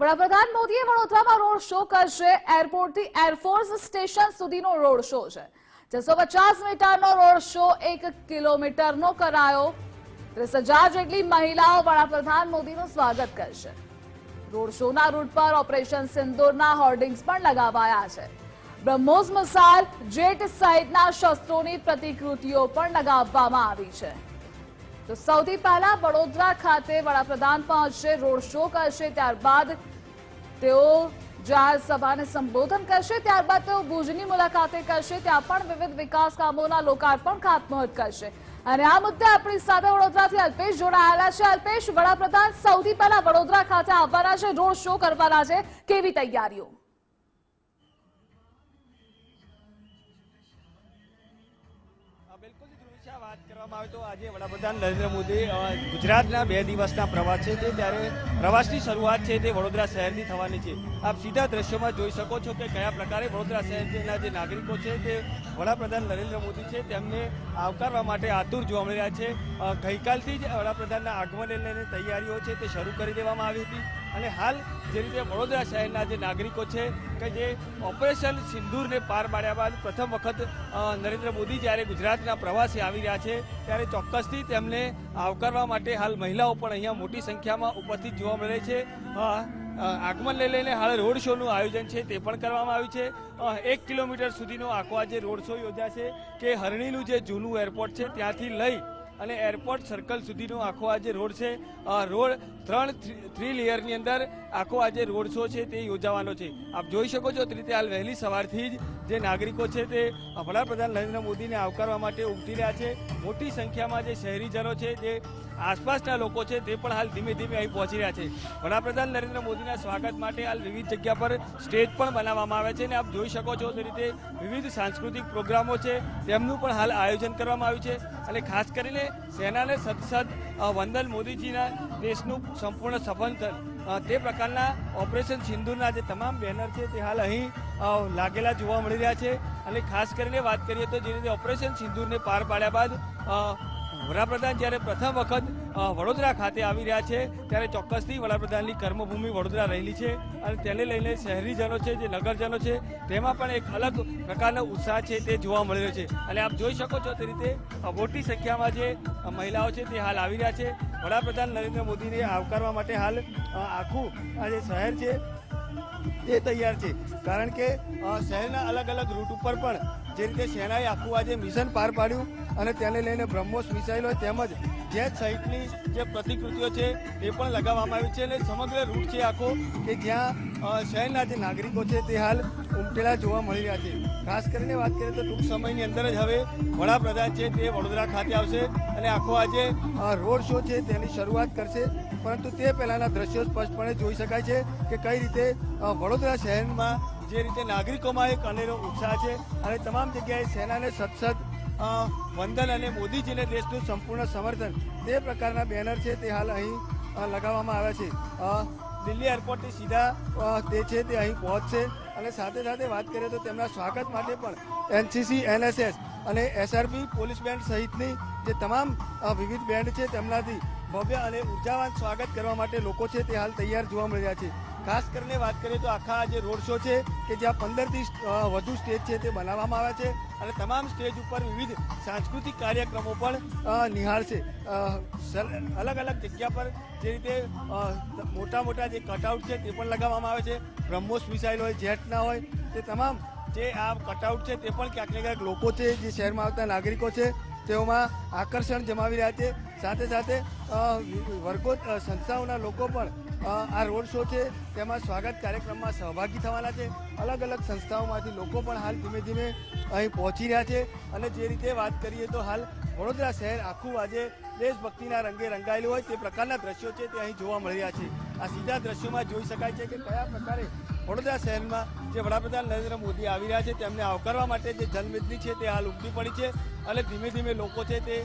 વડાપ્રધાન મોદીએ વડોદરામાં રોડ શો કરશે. એરપોર્ટથી એરફોર્સ સ્ટેશન સુધીનો રોડ શો છે. છસો પચાસ મીટરનો રોડ શો એક કિલોમીટરનો કરાયો. ત્રીસ હજાર જેટલી મહિલાઓ વડાપ્રધાન મોદીનું સ્વાગત કરશે. રોડ શોના રૂટ પર ઓપરેશન સિંદૂરના હોર્ડિંગ્સ પણ લગાવાયા છે. બ્રહ્મોસ મિસાઇલ જેટ સહિતના શસ્ત્રોની પ્રતિકૃતિઓ પણ લગાવવામાં આવી છે. તો સૌથી પહેલા વડોદરા ખાતે વડાપ્રધાન પહોંચશે રોડ શો કરશે, ત્યારબાદ તેઓ જાહેર સભાને સંબોધન કરશે, ત્યારબાદ તેઓ ભુજની મુલાકાતે કરશે, ત્યાં પણ વિવિધ વિકાસ કામોના લોકાર્પણ ખાતમુહૂર્ત કરશે. અને આ મુદ્દે આપણી સાથે વડોદરાથી અલ્પેશ જોડાયેલા છે. અલ્પેશ, વડાપ્રધાન, સૌથી પહેલા વડોદરા ખાતે આવવાના છે, રોડ શો કરવાના છે. કેવી તૈયારીઓ? બિલકુલ ધ્રુવિશા, વાત કરવામાં આવે તો આજે વડાપ્રધાન નરેન્દ્ર મોદી ગુજરાતના બે દિવસના પ્રવાસ છે. તે ત્યારે પ્રવાસની શરૂઆત છે તે વડોદરા શહેરની થવાની છે. આપ સીધા દ્રશ્યોમાં જોઈ શકો છો કે કયા પ્રકારે વડોદરા શહેરના જે નાગરિકો છે તે વડાપ્રધાન નરેન્દ્ર મોદી છે તેમને આવકારવા માટે આતુર જોવા મળી રહ્યા છે. ગઈકાલથી જ વડાપ્રધાનના આગમનને લઈને તૈયારીઓ છે તે શરૂ કરી દેવામાં આવી હતી. અને હાલ જે રીતે વડોદરા શહેરના જે નાગરિકો છે કે જે ઓપરેશન સિંદૂરને પાર પાડ્યા બાદ પ્રથમ વખત નરેન્દ્ર મોદી જ્યારે ગુજરાતના પ્રવાસે આવી રહ્યા છે, ત્યારે ચોક્કસથી તેમને આવકારવા માટે હાલ મહિલાઓ પણ અહીંયા મોટી સંખ્યામાં ઉપસ્થિત જોવા મળે છે. આગમન લઈ લઈને હાલ રોડ શોનું આયોજન છે તે પણ કરવામાં આવ્યું છે. એક કિલોમીટર સુધીનો આખો આજે રોડ શો યોજાશે કે હરણીનું જે જૂનું એરપોર્ટ છે ત્યાંથી લઈ અને એરપોર્ટ સર્કલ સુધીનો આખો આજે રોડ છે રોડ ત્રણ થ્રી- લેયરની અંદર આખો આજે રોડ શો છે તે યોજાવાનો છે. આપ જોઈ શકો છો, તે રીતે હાલ વહેલી સવારથી જ જે નાગરિકો છે તે વડાપ્રધાન નરેન્દ્ર મોદીને આવકારવા માટે ઉમટી રહ્યા છે. મોટી સંખ્યામાં જે શહેરીજનો છે, જે આસપાસના લોકો છે, તે પણ હાલ ધીમે ધીમે અહીં પહોંચી રહ્યા છે. વડાપ્રધાન નરેન્દ્ર મોદીના સ્વાગત માટે હાલ વિવિધ જગ્યા પર સ્ટેજ પણ બનાવવામાં આવે છે અને આપ જોઈ શકો છો તે રીતે વિવિધ સાંસ્કૃતિક પ્રોગ્રામો છે, તેમનું પણ હાલ આયોજન કરવામાં આવ્યું છે. અને ખાસ કરીને સેનાને સદસદ વંદન મોદીજીના દેશનું સંપૂર્ણ સફળ તે પ્રકારના ઓપરેશન સિંધુના જે તમામ બેનર છે તે હાલ અહીં લાગેલા જોવા મળી રહ્યા છે. અને ખાસ કરીને વાત કરીએ તો જે રીતે ઓપરેશન સિંધુને પાર પાડ્યા બાદ વડાપ્રધાન જ્યારે પ્રથમ વખત વડોદરા ખાતે આવી રહ્યા છે, ત્યારે ચોક્કસથી વડાપ્રધાનની કર્મભૂમિ વડોદરા રહેલી છે અને તેને લઈને શહેરીજનો છે, જે નગરજનો છે, તેમાં પણ એક અલગ પ્રકારનો ઉત્સાહ છે તે જોવા મળી રહ્યો છે. અને આપ જોઈ શકો છો તે રીતે મોટી સંખ્યામાં જે મહિલાઓ છે તે હાલ આવી રહ્યા છે. વડાપ્રધાન નરેન્દ્ર મોદીને આવકારવા માટે હાલ આખું, આ જે શહેર છે એ તૈયાર છે. કારણ કે શહેરના અલગ અલગ રૂટ ઉપર પણ જે રીતે સેનાએ આખું આજે મિશન પાર પાડ્યું અને તેને લઈને બ્રહ્મોસ મિસાઇલો તેમજ જેટ સહિતની જે પ્રતિકૃતિઓ છે એ પણ લગાવવામાં આવી છે અને સમગ્ર રૂટ છે આખો કે જ્યાં શહેરના જે નાગરિકો છે તે હાલ ઉમટેલા જોવા મળી રહ્યા છે. ખાસ કરીને વાત કરીએ તો ટૂંક સમયની અંદર જ હવે વડાપ્રધાન છે તે વડોદરા ખાતે આવશે અને આખો આજે રોડ શો છે તેની શરૂઆત કરશે. પરંતુ તે પહેલાંના દ્રશ્યો સ્પષ્ટપણે જોઈ શકાય છે કે કઈ રીતે વડોદરા શહેરમાં જે રીતે નાગરિકોમાં એક અનેરો ઉત્સાહ છે અને તમામ જગ્યાએ સેનાને સતસત વંદન અને મોદીજીને દેશનું સંપૂર્ણ સમર્થન તે પ્રકારના બેનર છે તે હાલ અહીં લગાવવામાં આવ્યા છે. દિલ્હી એરપોર્ટથી સીધા તે છે, તે અહીં પહોંચશે અને સાથે સાથે વાત કરીએ તો તેમના સ્વાગત માટે પણ એનસીસી, એનએસએસ અને એસઆરપી પોલીસ બેન્ડ સહિતની જે તમામ વિવિધ બેન્ડ છે, તેમનાથી ભવ્ય અને ઉર્જાવાન સ્વાગત કરવા માટે લોકો છે તે હાલ તૈયાર જોવા મળી રહ્યા છે. ખાસ કરીને વાત કરીએ તો આખા જે રોડ શો છે કે જ્યાં પંદરથી વધુ સ્ટેજ છે તે બનાવવામાં આવ્યા છે અને તમામ સ્ટેજ ઉપર વિવિધ સાંસ્કૃતિક કાર્યક્રમો પણ નિહાળશે. અલગ અલગ જગ્યા પર જે રીતે મોટા મોટા જે કટઆઉટ છે તે પણ લગાવવામાં આવે છે. બ્રહ્મોસ મિસાઇલ હોય જેટના હોય, તે તમામ જે આ કટઆઉટ છે તે પણ ક્યાંક ને ક્યાંક લોકો છે, જે શહેરમાં આવતા નાગરિકો છે, તેઓમાં આકર્ષણ જમાવી રહ્યા છે. સાથે સાથે વર્ગો સંસ્થાઓના લોકો પણ આ રોડ શો છે, તેમાં સ્વાગત કાર્યક્રમમાં સહભાગી થવાના છે. અલગ અલગ સંસ્થાઓમાંથી લોકો પણ હાલ ધીમે ધીમે અહીં પહોંચી રહ્યા છે. અને જે રીતે વાત કરીએ તો હાલ વડોદરા શહેર આખું આજે દેશભક્તિના રંગે રંગાયેલું હોય તે પ્રકારના દ્રશ્યો છે તે અહીં જોવા મળી રહ્યા છે. આ સીધા દ્રશ્યોમાં જોઈ શકાય છે કે કયા પ્રકારે વડોદરા શહેરમાં જે વડાપ્રધાન નરેન્દ્ર મોદી આવી રહ્યા છે, તેમને આવકારવા માટે જે જનમેદની છે તે હાલ ઉમટી પડી છે અને ધીમે ધીમે લોકો છે તે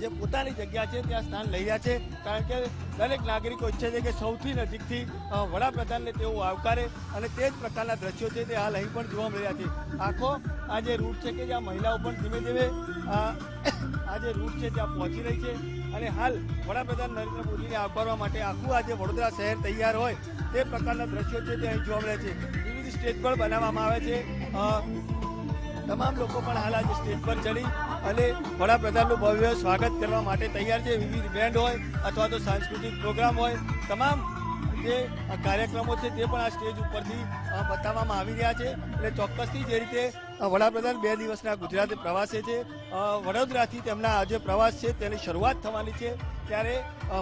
જે પોતાની જગ્યા છે, ત્યાં સ્થાન લઈ રહ્યા છે. કારણ કે દરેક નાગરિકો ઈચ્છે છે કે સૌથી નજીકથી વડાપ્રધાનને તેઓ આવકારે અને તે જ પ્રકારના દ્રશ્યો છે તે હાલ અહીં પણ જોવા મળી રહ્યા છે. આખો આ જે રૂટ છે કે જ્યાં મહિલાઓ પણ ધીમે ધીમે આ જે રૂટ છે ત્યાં પહોંચી રહી છે અને હાલ વડાપ્રધાન નરેન્દ્ર મોદીને આવકારવા માટે આખું આજે વડોદરા શહેર તૈયાર હોય તે પ્રકારના દ્રશ્યો છે તે અહીં જોવા મળે છે. વિવિધ સ્ટેજ પણ બનાવવામાં આવે છે. તમામ લોકો પણ હાલ આજે સ્ટેજ પર ચડી અને વડાપ્રધાનનું ભવ્ય સ્વાગત કરવા માટે તૈયાર છે. વિવિધ બેન્ડ હોય અથવા તો સાંસ્કૃતિક પ્રોગ્રામ હોય. તમામ જે કાર્યક્રમો છે તે પણ આ સ્ટેજ ઉપરથી બતાવવામાં આવી રહ્યા છે. એટલે ચોક્કસથી જે રીતે વડાપ્રધાન બે દિવસના ગુજરાત પ્રવાસે છે. વડોદરાથી તેમના આ જે પ્રવાસ છે, તેની શરૂઆત થવાની છે. ત્યારે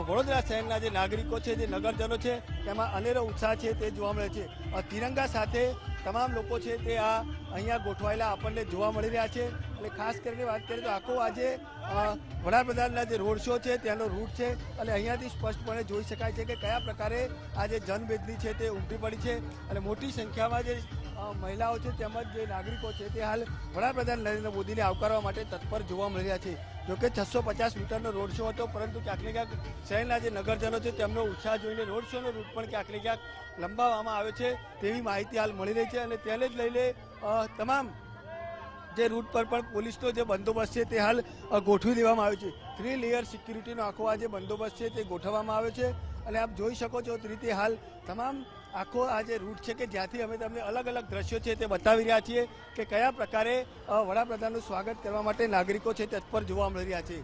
વડોદરા શહેરના જે નાગરિકો છે, જે નગરજનો છે, તેમાં અનેરો ઉત્સાહ છે, તે જોવા મળે છે. તિરંગા સાથે તમામ લોકો છે, તે આ અહીંયા ગોઠવાયેલા આપણને જોવા મળી રહ્યા છે. અને ખાસ કરીને વાત કરીએ તો આખો આજે વડાપ્રધાનના જે રોડ શો છે ત્યાંનો રૂટ છે. અને અહીંયાથી સ્પષ્ટપણે જોઈ શકાય છે કે કયા પ્રકારે આ જે જનભેદની છે, તે ઉમટી પડી છે. અને મોટી સંખ્યામાં જે મહિલાઓ છે તેમજ જે નાગરિકો છે તે હાલ વડાપ્રધાન નરેન્દ્ર મોદીને આવકારવા માટે તત્પર જોવા મળી રહ્યા છે. જોકે છસો પચાસ મીટરનો રોડ શો હતો, પરંતુ ક્યાંક ને ક્યાંક શહેરના જે નગરજનો છે તેમનો ઉત્સાહ જોઈને રોડ શોનો રૂટ પણ ક્યાંક ને ક્યાંક લંબાવવામાં આવ્યો છે તેવી માહિતી હાલ મળી રહી છે અને તેને જ લઈને તમામ જે રૂટ પર પણ પોલીસનો જે બંદોબસ્ત છે તે હાલ ગોઠવી દેવામાં આવ્યો છે. થ્રી લેયર સિક્યુરિટીનો આખો આ જે બંદોબસ્ત છે તે ગોઠવવામાં આવ્યો છે. અને આપ જોઈ શકો છો તે રીતે હાલ તમામ આખો આ જે રૂટ છે કે જ્યાંથી અમે તમને અલગ અલગ દ્રશ્યો છે તે બતાવી રહ્યા છીએ કે કયા પ્રકારે વડાપ્રધાનનું સ્વાગત કરવા માટે નાગરિકો છે તત્પર જોવા મળી રહ્યા છે.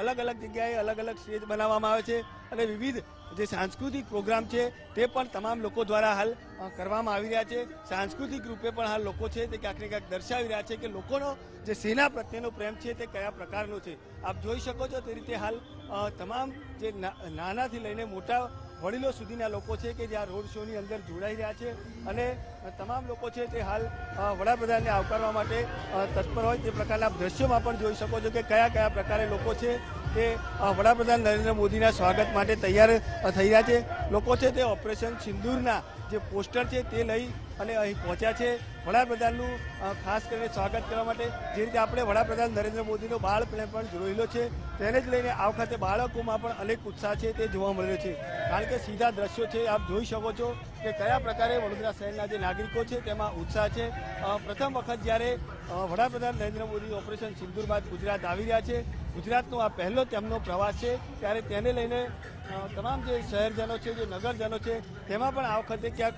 અલગ અલગ જગ્યાએ અલગ અલગ સ્ટેજ બનાવવામાં આવે છે અને વિવિધ જે સાંસ્કૃતિક પ્રોગ્રામ છે તે પણ તમામ લોકો દ્વારા હાલ કરવામાં આવી રહ્યા છે. સાંસ્કૃતિક રૂપે પણ હાલ લોકો છે તે ક્યાંક ને ક્યાંક દર્શાવી રહ્યા છે કે લોકોનો જે સેના પ્રત્યેનો પ્રેમ છે તે કયા પ્રકારનો છે. આપ જોઈ શકો છો તે રીતે હાલ તમામ જે નાનાથી લઈને મોટા વડીલો સુધીના લોકો છે કે જે આ રોડ શોની અંદર જોડાઈ રહ્યા છે અને તમામ લોકો છે તે હાલ વડાપ્રધાનને આવકારવા માટે તત્પર હોય તે પ્રકારના દ્રશ્યોમાં પણ જોઈ શકો છો કે કયા કયા પ્રકારે લોકો છે તે વડાપ્રધાન નરેન્દ્ર મોદીના સ્વાગત માટે તૈયાર થઈ રહ્યા છે. લોકો છે તે ઓપરેશન સિંદૂરના જે પોસ્ટર છે તે લઈ અને અહીં પહોંચ્યા છે વડાપ્રધાનનું ખાસ કરીને સ્વાગત કરવા માટે. જે રીતે આપણે વડાપ્રધાન નરેન્દ્ર મોદીનો બાળ પ્રેમ પણ જોયેલો છે, તેને જ લઈને આ વખતે બાળકોમાં પણ અનેક ઉત્સાહ છે તે જોવા મળ્યો છે. કારણ કે સીધા દ્રશ્યો છે, આપ જોઈ શકો છો કે કયા પ્રકારે વડોદરા શહેરના જે નાગરિકો છે તેમાં ઉત્સાહ છે. પ્રથમ વખત જ્યારે વડાપ્રધાન નરેન્દ્ર મોદી ઓપરેશન સિંદૂર બાદ ગુજરાત આવી રહ્યા છે. ગુજરાતનો આ પહેલો તેમનો પ્રવાસ છે, ત્યારે તેને લઈને તમામ જે શહેરજનો છે, જે નગરજનો છે, તેમાં પણ આ વખતે ક્યાંક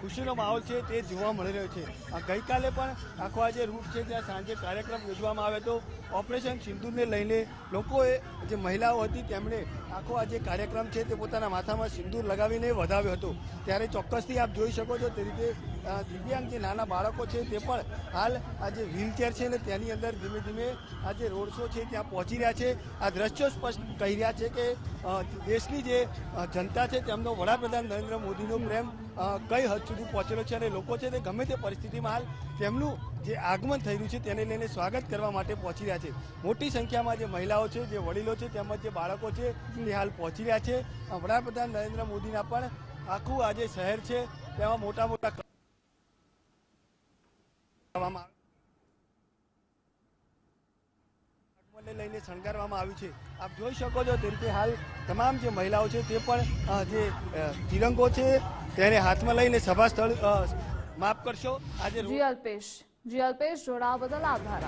ખુશીનો માહોલ છે તે જોવા મળી રહ્યો છે. ગઈકાલે પણ આખો આ જે રૂટ છે ત્યાં સાંજે કાર્યક્રમ યોજવામાં આવ્યો હતો, ઓપરેશન સિંદૂરને લઈને લોકોએ, જે મહિલાઓ હતી, તેમણે આખો આ જે કાર્યક્રમ છે તે પોતાના માથામાં સિંદૂર લગાવીને વધાવ્યો હતો. ત્યારે ચોક્કસથી આપ જોઈ શકો છો તે રીતે દિવ્યાંગ જે નાના બાળકો છે તે પણ હાલ આ જે વ્હીલચેર છે ને તેની અંદર ધીમે ધીમે આ જે રોડ શો છે ત્યાં પહોંચી રહ્યા છે. આ દ્રશ્યો સ્પષ્ટ કહી રહ્યા છે કે દેશની જે જનતા છે તેમનો વડાપ્રધાન નરેન્દ્ર મોદીનો પ્રેમ કઈ હદ સુધી પહોંચેલો છે અને લોકો છે તે ગમે તે પરિસ્થિતિમાં હાલ તેમનું જે આગમન રહ્યું છે તેને લઈને સ્વાગત કરવા માટે પહોંચી રહ્યા છે. મોટી સંખ્યામાં જે મહિલાઓ છે, જે વડીલો છે તેમજ જે બાળકો છે તે હાલ પહોંચી રહ્યા છે. વડાપ્રધાન નરેન્દ્ર મોદીના પણ આખું આ જે શહેર છે તેમાં મોટા મોટા કરવામાં લઈને શણગારવામાં આવ્યું છે. આપ જોઈ શકો છો તે રીતે હાલ તમામ જે મહિલાઓ છે તે પણ જે તિરંગો છે તેને હાથમાં લઈને સભા સ્થળ માફ કરશો, આજે જી અલ્પેશ જી અલ્પેશ જોડાવા બદલ આભાર